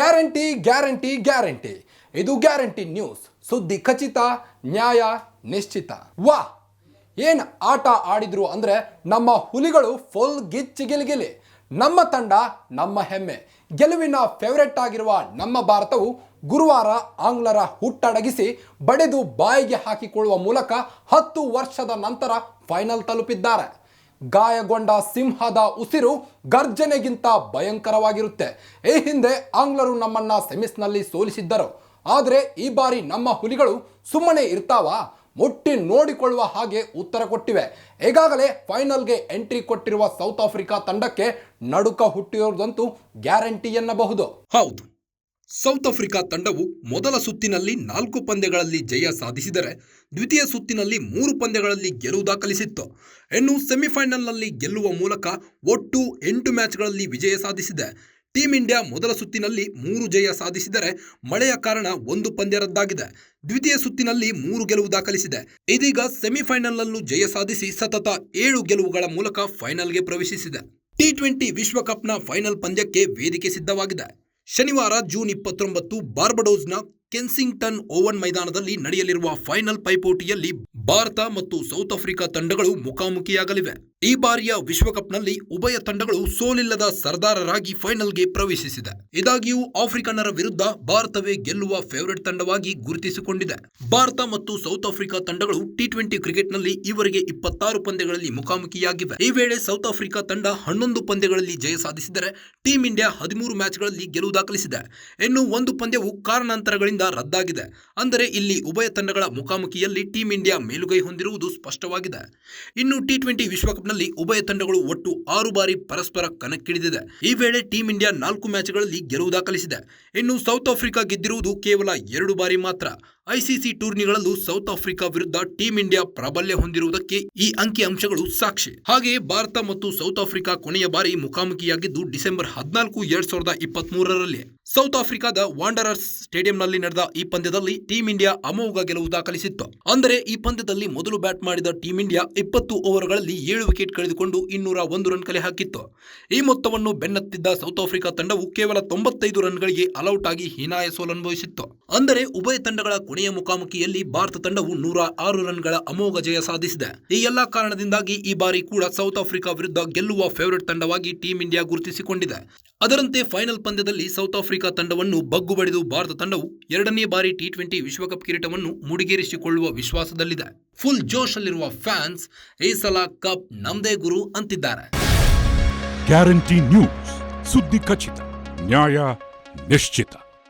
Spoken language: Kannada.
Guarantee guarantee guarantee. ಇದು ಗ್ಯಾರಂಟಿ ನ್ಯೂಸ್. ಸುದ್ದಿ ಖಚಿತ, ನ್ಯಾಯ ನಿಶ್ಚಿತ. ವಾ! ಏನ್ ಆಟ ಆಡಿದ್ರು ಅಂದ್ರೆ ನಮ್ಮ ಹುಲಿಗಳು ಫುಲ್ ಗಿಚ್ಚಿ ಗಿಲಿಗಿಲಿ. ನಮ್ಮ ತಂಡ, ನಮ್ಮ ಹೆಮ್ಮೆ. ಗೆಲುವಿನ ಫೇವರೆಟ್ ಆಗಿರುವ ನಮ್ಮ ಭಾರತವು ಗುರುವಾರ ಆಂಗ್ಲರ ಹುಟ್ಟಡಗಿಸಿ ಬಡೆದು ಬಾಯಿಗೆ ಹಾಕಿಕೊಳ್ಳುವ ಮೂಲಕ ಹತ್ತು ವರ್ಷದ ನಂತರ ಫೈನಲ್ ತಲುಪಿದ್ದಾರೆ. ಗಾಯಗೊಂಡ ಸಿಂಹದ ಉಸಿರು ಗರ್ಜನೆಗಿಂತ ಭಯಂಕರವಾಗಿರುತ್ತೆ. ಈ ಹಿಂದೆ ಆಂಗ್ಲರು ನಮ್ಮನ್ನ ಸೆಮಿಸ್ನಲ್ಲಿ ಸೋಲಿಸಿದ್ದರು. ಆದರೆ ಈ ಬಾರಿ ನಮ್ಮ ಹುಲಿಗಳು ಸುಮ್ಮನೆ ಇರ್ತಾವಾ, ಮುಟ್ಟಿ ನೋಡಿಕೊಳ್ಳುವ ಹಾಗೆ ಉತ್ತರ ಕೊಟ್ಟಿವೆ. ಈಗಾಗಲೇ ಫೈನಲ್ಗೆ ಎಂಟ್ರಿ ಕೊಟ್ಟಿರುವ ಸೌತ್ ಆಫ್ರಿಕಾ ತಂಡಕ್ಕೆ ನಡುಕ ಹುಟ್ಟಿರೋದಂತೂ ಗ್ಯಾರಂಟಿ ಎನ್ನಬಹುದು. ಹೌದು. ಸೌತ್ ಆಫ್ರಿಕಾ ತಂಡವು ಮೊದಲ ಸುತ್ತಿನಲ್ಲಿ ನಾಲ್ಕು ಪಂದ್ಯಗಳಲ್ಲಿ ಜಯ ಸಾಧಿಸಿದರೆ ದ್ವಿತೀಯ ಸುತ್ತಿನಲ್ಲಿ ಮೂರು ಪಂದ್ಯಗಳಲ್ಲಿ ಗೆಲುವು ದಾಖಲಿಸಿತ್ತು. ಇನ್ನು ಸೆಮಿಫೈನಲ್ನಲ್ಲಿ ಗೆಲ್ಲುವ ಮೂಲಕ ಒಟ್ಟು ಎಂಟು ಮ್ಯಾಚ್ಗಳಲ್ಲಿ ವಿಜಯ ಸಾಧಿಸಿದೆ. ಟೀಂ ಇಂಡಿಯಾ ಮೊದಲ ಸುತ್ತಿನಲ್ಲಿ ಮೂರು ಜಯ ಸಾಧಿಸಿದರೆ ಮಳೆಯ ಕಾರಣ ಒಂದು ಪಂದ್ಯ ರದ್ದಾಗಿದೆ. ದ್ವಿತೀಯ ಸುತ್ತಿನಲ್ಲಿ ಮೂರು ಗೆಲುವು ದಾಖಲಿಸಿದೆ. ಇದೀಗ ಸೆಮಿಫೈನಲ್ನಲ್ಲೂ ಜಯ ಸಾಧಿಸಿ ಸತತ ಏಳು ಗೆಲುವುಗಳ ಮೂಲಕ ಫೈನಲ್ಗೆ ಪ್ರವೇಶಿಸಿದೆ. ಟಿ ಟ್ವೆಂಟಿ ವಿಶ್ವಕಪ್ನ ಫೈನಲ್ ಪಂದ್ಯಕ್ಕೆ ವೇದಿಕೆ ಸಿದ್ಧವಾಗಿದೆ. ಶನಿವಾರ ಜೂನ್ ಇಪ್ಪತ್ತೊಂಬತ್ತು ಬಾರ್ಬಡೋಸ್ನ ಕೆನ್ಸಿಂಗ್ಟನ್ ಓವನ್ ಮೈದಾನದಲ್ಲಿ ನಡೆಯಲಿರುವ ಫೈನಲ್ ಪೈಪೋಟಿಯಲ್ಲಿ ಭಾರತ ಮತ್ತು ಸೌತ್ ಆಫ್ರಿಕಾ ತಂಡಗಳು ಮುಖಾಮುಖಿಯಾಗಲಿವೆ. ಈ ಬಾರಿಯ ವಿಶ್ವಕಪ್ನಲ್ಲಿ ಉಭಯ ತಂಡಗಳು ಸೋಲಿಲ್ಲದ ಸರ್ದಾರರಾಗಿ ಫೈನಲ್ಗೆ ಪ್ರವೇಶಿಸಿದೆ. ಇದಾಗಿಯೂ ಆಫ್ರಿಕನ್ನರ ವಿರುದ್ಧ ಭಾರತವೇ ಗೆಲ್ಲುವ ಫೇವರೆಟ್ ತಂಡವಾಗಿ ಗುರುತಿಸಿಕೊಂಡಿದೆ. ಭಾರತ ಮತ್ತು ಸೌತ್ ಆಫ್ರಿಕಾ ತಂಡಗಳು ಟಿ ಟ್ವೆಂಟಿ ಕ್ರಿಕೆಟ್ನಲ್ಲಿ ಈವರೆಗೆ ಇಪ್ಪತ್ತಾರು ಪಂದ್ಯಗಳಲ್ಲಿ ಮುಖಾಮುಖಿಯಾಗಿವೆ. ಈ ವೇಳೆ ಸೌತ್ ಆಫ್ರಿಕಾ ತಂಡ ಹನ್ನೊಂದು ಪಂದ್ಯಗಳಲ್ಲಿ ಜಯ ಸಾಧಿಸಿದರೆ ಟೀಂ ಇಂಡಿಯಾ ಹದಿಮೂರು ಮ್ಯಾಚ್ಗಳಲ್ಲಿ ಗೆಲುವು ದಾಖಲಿಸಿದೆ. ಇನ್ನು ಒಂದು ಪಂದ್ಯವು ಕಾರಣಾಂತರಗಳಿಂದ ರದ್ದಾಗಿದೆ. ಅಂದರೆ ಇಲ್ಲಿ ಉಭಯ ತಂಡಗಳ ಮುಖಾಮುಖಿಯಲ್ಲಿ ಟೀಂ ಇಂಡಿಯಾ ಮೇಲುಗೈ ಹೊಂದಿರುವುದು ಸ್ಪಷ್ಟವಾಗಿದೆ. ಇನ್ನು ಟಿ ಟ್ವೆಂಟಿ ವಿಶ್ವಕಪ್ನಲ್ಲಿ ಉಭಯ ತಂಡಗಳು ಒಟ್ಟು ಆರು ಬಾರಿ ಪರಸ್ಪರ ಕಣಕ್ಕಿಳಿದಿದೆ. ಈ ವೇಳೆ ಟೀಂ ಇಂಡಿಯಾ ನಾಲ್ಕು ಮ್ಯಾಚ್ಗಳಲ್ಲಿ ಗೆಲುವು ದಾಖಲಿಸಿದೆ. ಇನ್ನು ಸೌತ್ ಆಫ್ರಿಕಾ ಗೆದ್ದಿರುವುದು ಕೇವಲ ಎರಡು ಬಾರಿ ಮಾತ್ರ. ಐಸಿಸಿ ಟೂರ್ನಿಗಳಲ್ಲೂ ಸೌತ್ ಆಫ್ರಿಕಾ ವಿರುದ್ಧ ಟೀಂ ಇಂಡಿಯಾ ಪ್ರಾಬಲ್ಯ ಹೊಂದಿರುವುದಕ್ಕೆ ಈ ಅಂಕಿ ಅಂಶಗಳು ಸಾಕ್ಷಿ. ಹಾಗೆಯೇ ಭಾರತ ಮತ್ತು ಸೌತ್ ಆಫ್ರಿಕಾ ಕೊನೆಯ ಬಾರಿ ಮುಖಾಮುಖಿಯಾಗಿದ್ದು ಡಿಸೆಂಬರ್ ಹದಿನಾಲ್ಕು ಎರಡ್ ಸಾವಿರದ ಇಪ್ಪತ್ತ್ ಮೂರರಲ್ಲಿ ಸೌತ್ ಆಫ್ರಿಕಾದ ವಾಂಡರರ್ಸ್ ಸ್ಟೇಡಿಯಂನಲ್ಲಿ ನಡೆದ ಈ ಪಂದ್ಯದಲ್ಲಿ ಟೀಂ ಇಂಡಿಯಾ ಅಮೋಘ ಗೆಲುವು ದಾಖಲಿಸಿತ್ತು. ಅಂದರೆ ಈ ಪಂದ್ಯದಲ್ಲಿ ಮೊದಲು ಬ್ಯಾಟ್ ಮಾಡಿದ ಟೀಂ ಇಂಡಿಯಾ ಇಪ್ಪತ್ತು ಓವರ್ಗಳಲ್ಲಿ ಏಳು ಕಳೆದುಕೊಂಡು ಇನ್ನೂರ ಒಂದು ರನ್ ಕಲೆ ಹಾಕಿತ್ತು. ಈ ಮೊತ್ತವನ್ನು ಬೆನ್ನತ್ತಿದ್ದ ಸೌತ್ ಆಫ್ರಿಕಾ ತಂಡವು ಕೇವಲ ತೊಂಬತ್ತೈದು ರನ್ಗಳಿಗೆ ಅಲೌಟ್ ಆಗಿ ಹೀನಾಯ ಸೋಲನುಭವಿಸಿತ್ತು ಅಂದರೆ ಉಭಯ ತಂಡಗಳ ಕೊನೆಯ ಮುಖಾಮುಖಿಯಲ್ಲಿ ಭಾರತ ತಂಡವು ನೂರ ಆರು ರನ್ಗಳ ಅಮೋಘ ಜಯ ಸಾಧಿಸಿದೆ. ಈ ಎಲ್ಲಾ ಕಾರಣದಿಂದಾಗಿ ಈ ಬಾರಿ ಕೂಡ ಸೌತ್ ಆಫ್ರಿಕಾ ವಿರುದ್ಧ ಗೆಲ್ಲುವ ಫೇವರೇಟ್ ತಂಡವಾಗಿ ಟೀಂ ಇಂಡಿಯಾ ಗುರುತಿಸಿಕೊಂಡಿದೆ. ಅದರಂತೆ ಫೈನಲ್ ಪಂದ್ಯದಲ್ಲಿ ಸೌತ್ ಆಫ್ರಿಕಾ ತಂಡವನ್ನು ಬಗ್ಗು ಬಡಿದು ಭಾರತ ತಂಡವು ಎರಡನೇ ಬಾರಿ ಟಿ ಟ್ವೆಂಟಿ ವಿಶ್ವಕಪ್ ಕಿರೀಟವನ್ನು ಮುಡಿಗೇರಿಸಿಕೊಳ್ಳುವ ವಿಶ್ವಾಸದಲ್ಲಿದೆ. ಫುಲ್ ಜೋಶ್ ಅಲ್ಲಿರುವ ಫ್ಯಾನ್ಸ್ ಈ ಸಲ ಕಪ್ ನಮ್ದೇ ಗುರು ಅಂತಿದ್ದಾರೆ. ಗ್ಯಾರಂಟಿ ನ್ಯೂಸ್, ಸುದ್ದಿ ಖಚಿತ, ನ್ಯಾಯ ನಿಶ್ಚಿತ.